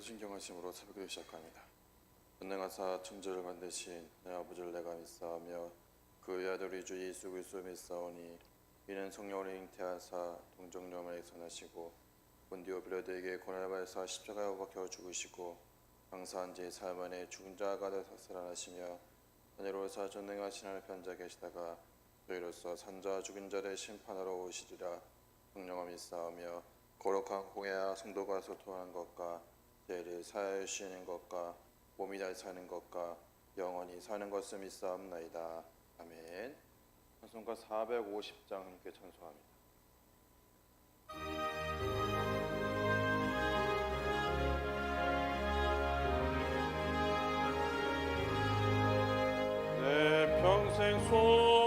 신경하심으로 새벽을 시작합니다. 전능하사 천지를 만드신 내 아버지를 내가 믿사오며 그의 아들 우리 주 예수 그리스도 믿사오니 이는 성령을 잉태하사 동정녀만에 선하시고 본디오 빌라도에게 고난을 받으사 십자가에 박혀 죽으시고 장사한 지 사흘 만에 죽은 자가 되사 살아나시며 하늘로서 전능하신 하늘 편자 계시다가 저희로서 산자 죽은 자를 심판하러 오시리라 성령을 믿사오며 거룩한 공예와 성도가 소통하는 것과 죄를 사하여 주시는 것과 몸이 잘 사는 것과 영원히 사는 것을 믿사옵나이다. 아멘. 찬송가 450장 함께 찬송합니다. 내 평생 소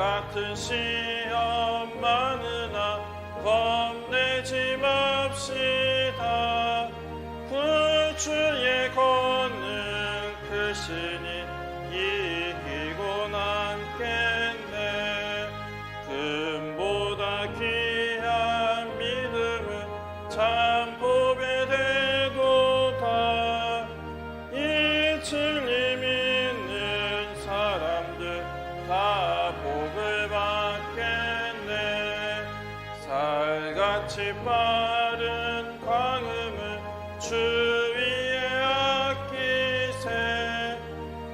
같은 시험 많으나 겁내지 맙시다. 구주의 권능 크시니 빠른 광음을 주 위에 아끼세.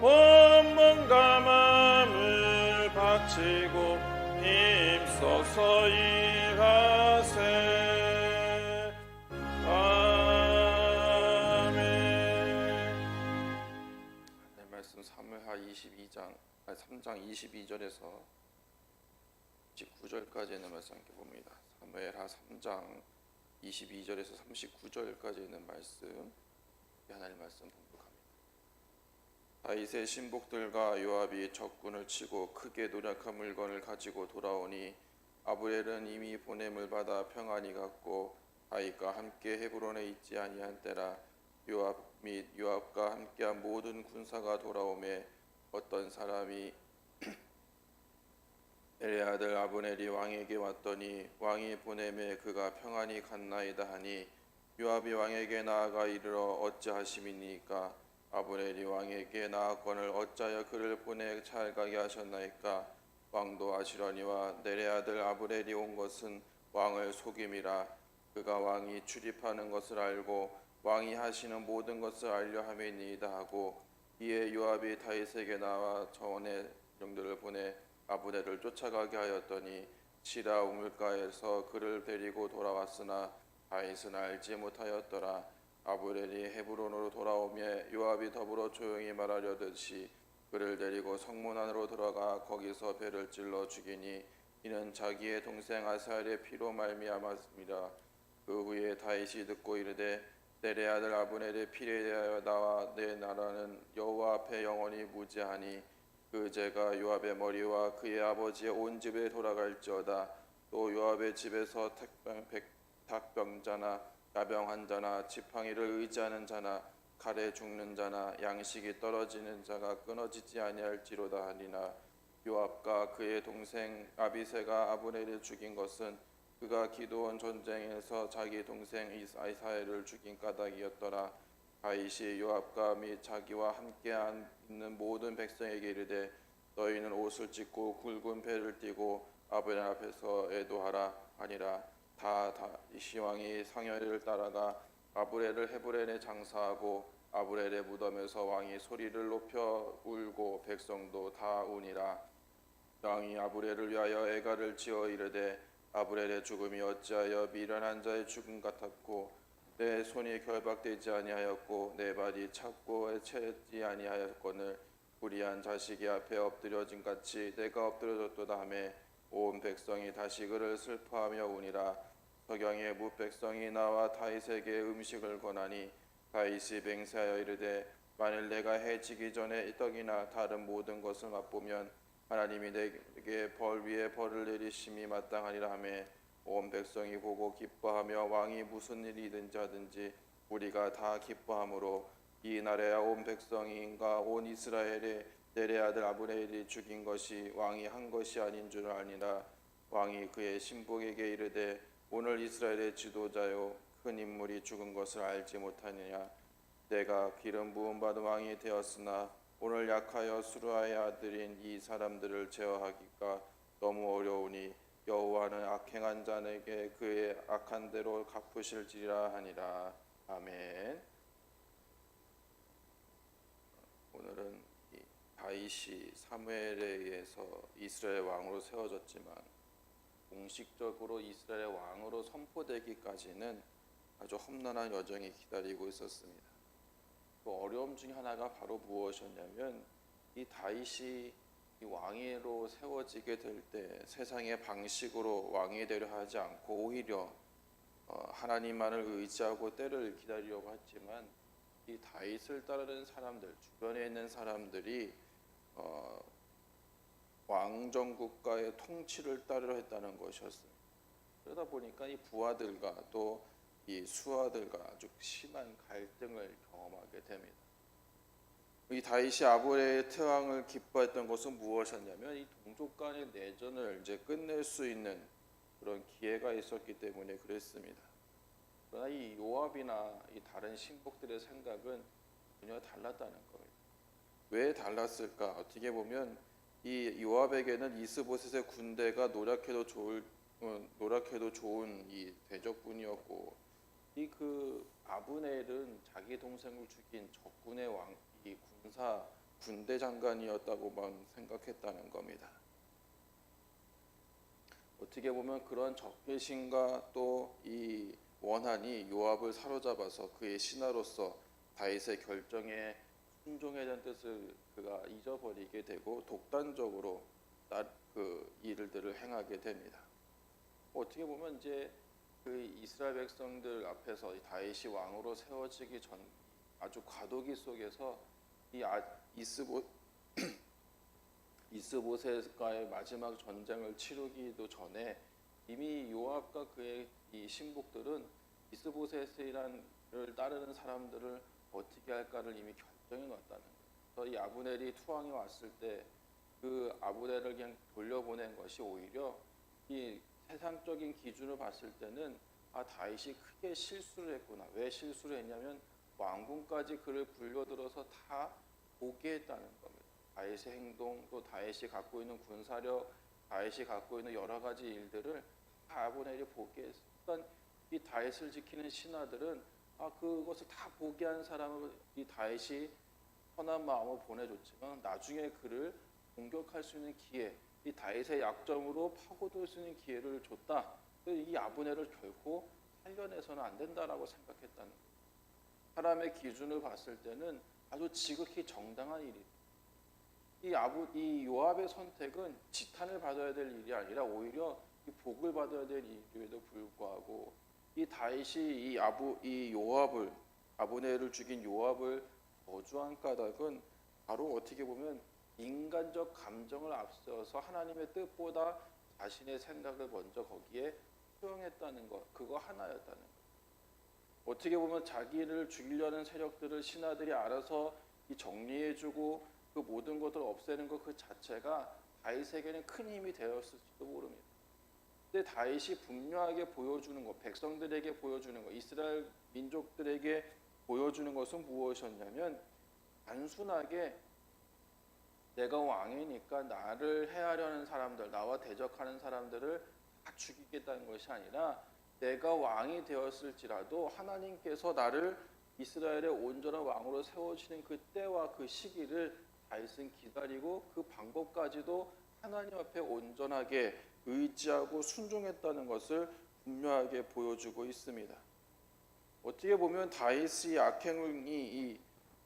온몸과 마음을 바치고 힘써서 일하세. 아멘. 네, 말씀 사무하 22장 아니 3장 22절에서 19절까지 있는 말씀 함께 봅니다. 사무엘하 3장 22절에서 39절까지 있는 말씀 하나님 말씀 봉독합니다. 다윗의 신복들과 요압이 적군을 치고 크게 노력한 물건을 가지고 돌아오니 아브렐은 이미 보냄을 받아 평안히 갔고 다윗과 함께 헤브론에 있지 아니한 때라 요압 및 요압과 함께한 모든 군사가 돌아오매 어떤 사람이 엘의 아들 아브넬이 왕에게 왔더니 왕이 보내매 그가 평안히 갔나이다 하니 요압이 왕에게 나아가 이르러 어찌하심이니까? 아브넬이 왕에게 나아건을 어찌하여 그를 보내 잘 가게 하셨나이까? 왕도 아시러니와 내레 아들 아브넬이 온 것은 왕을 속임이라. 그가 왕이 출입하는 것을 알고 왕이 하시는 모든 것을 알려 함이니이다 하고 이에 요압이 다윗에게 나와 저원의 영들을 보내 아브넬을 쫓아가게 하였더니 시라 우물가에서 그를 데리고 돌아왔으나 다윗은 알지 못하였더라. 아브넬이 헤브론으로 돌아오며 요압이 더불어 조용히 말하려듯이 그를 데리고 성문 안으로 들어가 거기서 배를 찔러 죽이니 이는 자기의 동생 아사엘의 피로 말미암았습니다. 그 후에 다윗이 듣고 이르되 내레 아들 아브넬의 피에 대하여 나와 내 나라는 여호와 앞에 영원히 무죄하니 그 죄가 요압의 머리와 그의 아버지의 온 집에 돌아갈지어다. 또 요압의 집에서 택병, 백, 닭병자나 나병 환자나 지팡이를 의지하는 자나 칼에 죽는 자나 양식이 떨어지는 자가 끊어지지 아니할지로다 하니나 요압과 그의 동생 아비세가 아브넬을 죽인 것은 그가 기도원 전쟁에서 자기 동생 이사엘을 죽인 까닭이었더라 다윗이 요압과 및 자기와 함께한 있는 모든 백성에게 이르되 너희는 옷을 찢고 굵은 배를 띠고 아브넬 앞에서 애도하라 아니라. 다 다윗 왕이 상여를 따라가 아브렐을 헤브렌에 장사하고 아브렐의 무덤에서 왕이 소리를 높여 울고 백성도 다 우니라. 왕이 아브렐을 위하여 애가를 지어 이르되 아브렐의 죽음이 어찌하여 미련한 자의 죽음 같았고 내 손이 결박되지 아니하였고 내 발이 찼고 애채지 아니하였거늘 불의한 자식이 앞에 엎드려진 같이 내가 엎드려졌도다 하매 온 백성이 다시 그를 슬퍼하며 우니라. 석양의 무백성이 나와 다윗에게 음식을 권하니 다윗이 맹세하여 이르되 만일 내가 해지기 전에 이 떡이나 다른 모든 것을 맛보면 하나님이 내게 벌 위에 벌을 내리심이 마땅하니라 하매 온 백성이 보고 기뻐하며 왕이 무슨 일이든지 하든지 우리가 다 기뻐하므로 이 나라야 온 백성인가 온 이스라엘의 내레 아들 아브네엘이 죽인 것이 왕이 한 것이 아닌 줄 아니라 왕이 그의 신복에게 이르되 오늘 이스라엘의 지도자요 큰 인물이 죽은 것을 알지 못하느냐? 내가 기름 부음 받은 왕이 되었으나 오늘 약하여 수르아의 아들인 이 사람들을 제어하기가 너무 어려우니 여호와는 악행한 자에게 그의 악한 대로 갚으실지라 하니라 아멘. 오늘은 이 다윗이 사무엘에 의해서 이스라엘 왕으로 세워졌지만 공식적으로 이스라엘 왕으로 선포되기까지는 아주 험난한 여정이 기다리고 있었습니다. 그 어려움 중에 하나가 바로 무엇이었냐면 이 다윗이 이 왕위로 세워지게 될 때 세상의 방식으로 왕이 되려 하지 않고 오히려 어, 하나님만을 의지하고 때를 기다리려고 했지만 이 다윗을 따르는 사람들 주변에 있는 사람들이 어, 왕정 국가의 통치를 따르려 했다는 것이었습니다. 그러다 보니까 이 부하들과 또 이 수하들과 아주 심한 갈등을 경험하게 됩니다. 이 다윗이 아브레의 태왕을 기뻐했던 것은 무엇이었냐면 이 동족 간의 내전을 이제 끝낼 수 있는 그런 기회가 있었기 때문에 그랬습니다. 그러나 이 요압이나 이 다른 신복들의 생각은 전혀 달랐다는 거예요. 왜 달랐을까? 어떻게 보면 이 요압에게는 이스보셋의 군대가 노력해도 좋을 어, 노력해도 좋은 이 대적군이었고 이 그 아브넬은 자기 동생을 죽인 적군의 왕 이 군사 군대 장관이었다고만 생각했다는 겁니다. 어떻게 보면 그런 적개심과 또 이 원한이 요압을 사로잡아서 그의 신하로서 다윗의 결정에 순종해야 되는 뜻을 그가 잊어버리게 되고 독단적으로 나, 그 일들을 행하게 됩니다. 어떻게 보면 이제 그 이스라엘 백성들 앞에서 이 다윗이 왕으로 세워지기 전 아주 과도기 속에서 이 아, 이스보 이스보셋과의 마지막 전쟁을 치르기도 전에 이미 요압과 그의 이 신복들은 이스보셋이란을 따르는 사람들을 어떻게 할까를 이미 결정해 놨다는 거예요. 이 아브넬이 투항에 왔을 때 그 아브넬을 그냥 돌려보낸 것이 오히려 이 세상적인 기준을 봤을 때는 아 다윗이 크게 실수를 했구나. 왜 실수를 했냐면 왕궁까지 그를 불려들어서 다 보게 했다는 겁니다. 다윗의 행동 또 다윗이 갖고 있는 군사력, 다윗이 갖고 있는 여러 가지 일들을 다 아브넬이 보게 했어. 그러니까 이 다윗을 지키는 신하들은 아 그것을 다 보게 한 사람을 이 다윗이 선한 마음을 보내줬지만 나중에 그를 공격할 수 있는 기회, 이 다윗의 약점으로 파고들 수 있는 기회를 줬다. 이 아브넬을 결코 살려내서는 안 된다라고 생각했다는. 사람의 기준을 봤을 때는 아주 지극히 정당한 일이. 이 아부 이 요압의 선택은 지탄을 받아야 될 일이 아니라 오히려 이 복을 받아야 될 일임에도 불구하고 이 다윗이 이 아부 이 요압을 아브넬을 죽인 요압을 저주한 까닭은 바로 어떻게 보면 인간적 감정을 앞세워서 하나님의 뜻보다 자신의 생각을 먼저 거기에 수용했다는 것 그거 하나였다는 것. 어떻게 보면 자기를 죽이려는 세력들을 신하들이 알아서 이 정리해주고 그 모든 것을 없애는 것 그 자체가 다윗에게는 큰 힘이 되었을지도 모릅니다. 근데 다윗이 분명하게 보여주는 것, 백성들에게 보여주는 것, 이스라엘 민족들에게 보여주는 것은 무엇이었냐면 단순하게 내가 왕이니까 나를 해하려는 사람들, 나와 대적하는 사람들을 다 죽이겠다는 것이 아니라 내가 왕이 되었을지라도 하나님께서 나를 이스라엘의 온전한 왕으로 세워지는 그 때와 그 시기를 다윗은 기다리고 그 방법까지도 하나님 앞에 온전하게 의지하고 순종했다는 것을 분명하게 보여주고 있습니다. 어떻게 보면 다윗의 악행이 이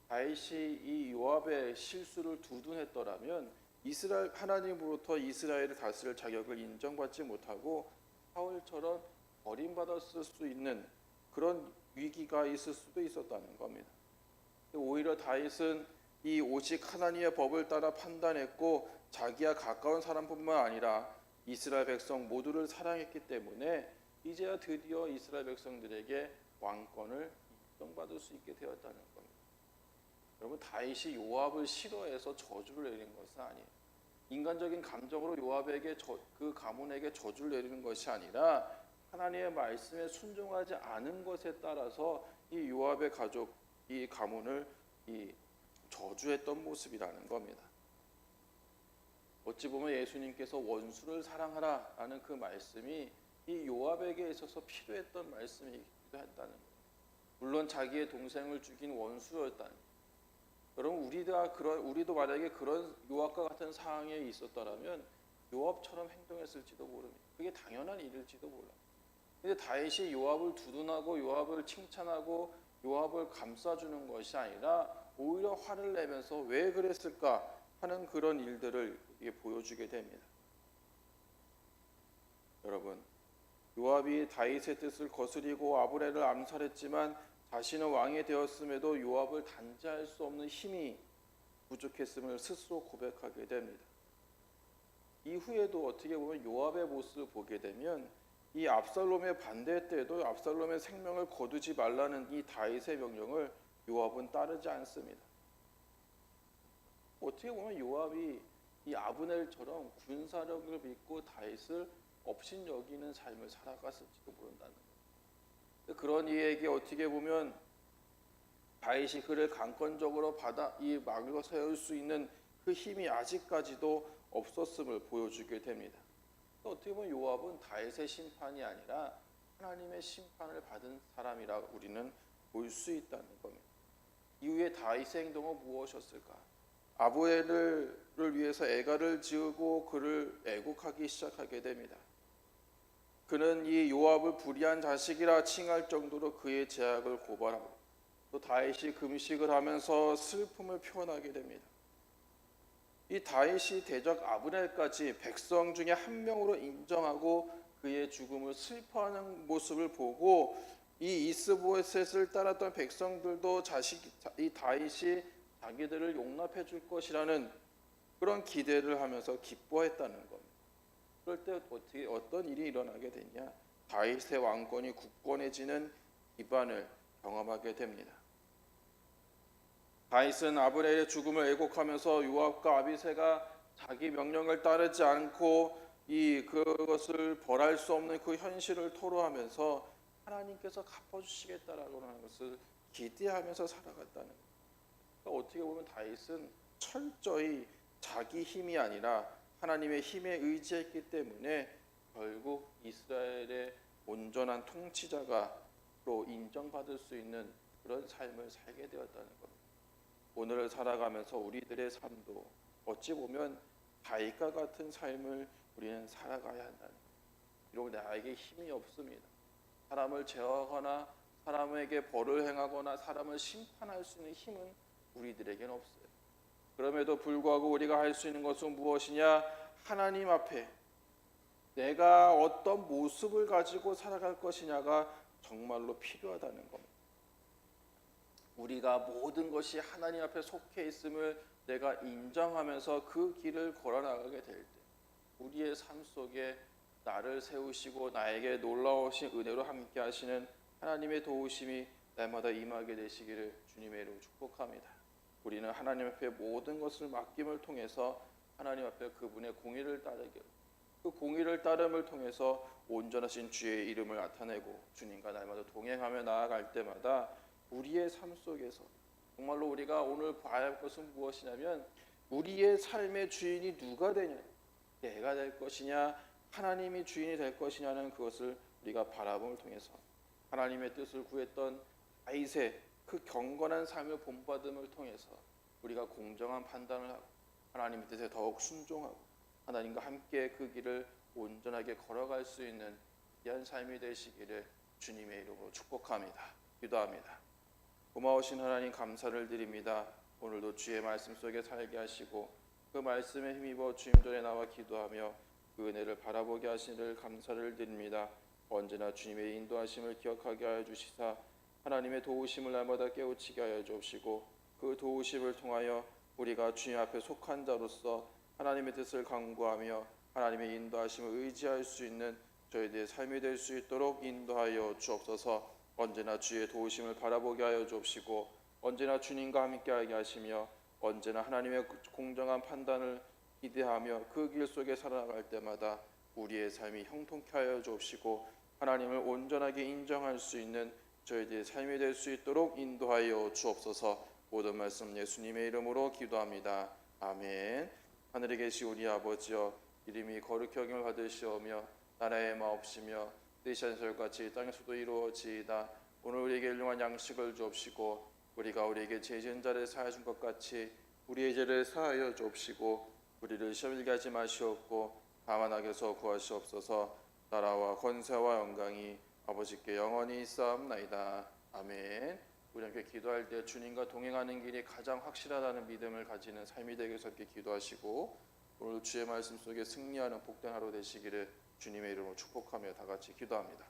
다윗이 이 요압의 실수를 두둔했더라면 이스라엘 하나님으로부터 이스라엘을 다스릴 자격을 인정받지 못하고 사울처럼 버림받았을 수 있는 그런 위기가 있을 수도 있었다는 겁니다. 오히려 다윗은 이 오직 하나님의 법을 따라 판단했고 자기와 가까운 사람뿐만 아니라 이스라엘 백성 모두를 사랑했기 때문에 이제야 드디어 이스라엘 백성들에게 왕권을 인정받을 수 있게 되었다는 겁니다. 여러분 다윗이 요압을 싫어해서 저주를 내린 것은 아니에요. 인간적인 감정으로 요압에게 저, 그 가문에게 저주를 내리는 것이 아니라 하나님의 말씀에 순종하지 않은 것에 따라서 이 요압의 가족 이 가문을 이 저주했던 모습이라는 겁니다. 어찌 보면 예수님께서 원수를 사랑하라라는 그 말씀이 이 요압에게 있어서 필요했던 말씀이기도 했다는. 물론 자기의 동생을 죽인 원수였다는. 여러분 우리가 그런 우리도 만약에 그런 요압과 같은 상황에 있었더라면 요압처럼 행동했을지도 모릅니다. 그게 당연한 일일지도 몰라. 근데 다윗이 요압을 두둔하고 요압을 칭찬하고 요압을 감싸주는 것이 아니라 오히려 화를 내면서 왜 그랬을까 하는 그런 일들을 보여주게 됩니다. 여러분, 요압이 다윗의 뜻을 거스리고 아브레를 암살했지만 자신은 왕이 되었음에도 요압을 단죄할 수 없는 힘이 부족했음을 스스로 고백하게 됩니다. 이후에도 어떻게 보면 요압의 모습을 보게 되면 이 압살롬의 반대 때도 압살롬의 생명을 거두지 말라는 이 다윗의 명령을 요압은 따르지 않습니다. 어떻게 보면 요압이 이 아브넬처럼 군사력을 믿고 다윗을 업신 여기는 삶을 살아갔을지도 모른다는 거예요. 그런 이에게 어떻게 보면 다윗이 그를 강권적으로 받아 이 막을 세울 수 있는 그 힘이 아직까지도 없었음을 보여주게 됩니다. 어떻게 보면 요압은 다윗의 심판이 아니라 하나님의 심판을 받은 사람이라 우리는 볼 수 있다는 겁니다. 이후에 다윗의 행동은 무엇이었을까? 아브엘을 위해서 애가를 지으고 그를 애국하기 시작하게 됩니다. 그는 이 요압을 불의한 자식이라 칭할 정도로 그의 제약을 고발하고 또 다윗이 금식을 하면서 슬픔을 표현하게 됩니다. 이 다윗이 대적 아브넬까지 백성 중에 한 명으로 인정하고 그의 죽음을 슬퍼하는 모습을 보고 이 이스보셋을 따랐던 백성들도 자식 이 다윗이 자기들을 용납해 줄 것이라는 그런 기대를 하면서 기뻐했다는 겁니다. 그럴 때 어떻게 어떤 일이 일어나게 됐냐? 다윗의 왕권이 굳건해지는 기반을 경험하게 됩니다. 다윗은 아브넬의 죽음을 애곡하면서 요압과 아비세가 자기 명령을 따르지 않고 이 그것을 벌할 수 없는 그 현실을 토로하면서 하나님께서 갚아주시겠다라고 하는 것을 기대하면서 살아갔다는 거예요. 그러니까 어떻게 보면 다윗은 철저히 자기 힘이 아니라 하나님의 힘에 의지했기 때문에 결국 이스라엘의 온전한 통치자가 로 인정받을 수 있는 그런 삶을 살게 되었다는 겁니다. 오늘을 살아가면서 우리들의 삶도 어찌 보면 다윗과 같은 삶을 우리는 살아가야 한다는 비록 나에게 힘이 없습니다. 사람을 제어하거나 사람에게 벌을 행하거나 사람을 심판할 수 있는 힘은 우리들에게는 없어요. 그럼에도 불구하고 우리가 할 수 있는 것은 무엇이냐? 하나님 앞에 내가 어떤 모습을 가지고 살아갈 것이냐가 정말로 필요하다는 겁니다. 우리가 모든 것이 하나님 앞에 속해 있음을 내가 인정하면서 그 길을 걸어 나가게 될 때, 우리의 삶 속에 나를 세우시고 나에게 놀라우신 은혜로 함께 하시는 하나님의 도우심이 날마다 임하게 되시기를 주님의 이름으로 축복합니다. 우리는 하나님 앞에 모든 것을 맡김을 통해서 하나님 앞에 그분의 공의를 따르게 그 공의를 따름을 통해서 온전하신 주의 이름을 나타내고 주님과 날마다 동행하며 나아갈 때마다 우리의 삶 속에서 정말로 우리가 오늘 봐야 할 것은 무엇이냐면 우리의 삶의 주인이 누가 되냐 내가 될 것이냐 하나님이 주인이 될 것이냐는 그것을 우리가 바라봄을 통해서 하나님의 뜻을 구했던 아이세 그 경건한 삶을 본받음을 통해서 우리가 공정한 판단을 하고 하나님의 뜻에 더욱 순종하고 하나님과 함께 그 길을 온전하게 걸어갈 수 있는 귀한 삶이 되시기를 주님의 이름으로 축복합니다. 기도합니다. 고마우신 하나님 감사를 드립니다. 오늘도 주의 말씀 속에 살게 하시고 그 말씀에 힘입어 주님 전에 나와 기도하며 그 은혜를 바라보게 하시를 감사를 드립니다. 언제나 주님의 인도하심을 기억하게 하여 주시사 하나님의 도우심을 날마다 깨우치게 하여 주옵시고 그 도우심을 통하여 우리가 주님 앞에 속한 자로서 하나님의 뜻을 강구하며 하나님의 인도하심을 의지할 수 있는 저희들의 삶이 될 수 있도록 인도하여 주옵소서 언제나 주의 도우심을 바라보게 하여 주옵시고 언제나 주님과 함께하게 하시며 언제나 하나님의 공정한 판단을 기대하며 그 길 속에 살아갈 때마다 우리의 삶이 형통케 하여 주옵시고 하나님을 온전하게 인정할 수 있는 저희들의 삶이 될 수 있도록 인도하여 주옵소서 모든 말씀 예수님의 이름으로 기도합니다. 아멘. 하늘에 계시 우리 아버지여 이름이 거룩히 여김을 받으시오며 나라의 마옵시며 뜻이 하늘같이 땅에서도 이루어지이다. 오늘 우리에게 일용한 양식을 주옵시고 우리가 우리에게 죄진 자를 사하여 준 것 같이 우리의 죄를 사하여 주옵시고 우리를 시험일게 하지 마시옵고 다만 악에서 구하시옵소서 나라와 권세와 영광이 아버지께 영원히 있사옵나이다. 아멘. 우리 함께 기도할 때 주님과 동행하는 길이 가장 확실하다는 믿음을 가지는 삶이 되게 해서 함께 기도하시고 오늘 주의 말씀 속에 승리하는 복된 하루 되시기를 주님의 이름으로 축복하며 다 같이 기도합니다.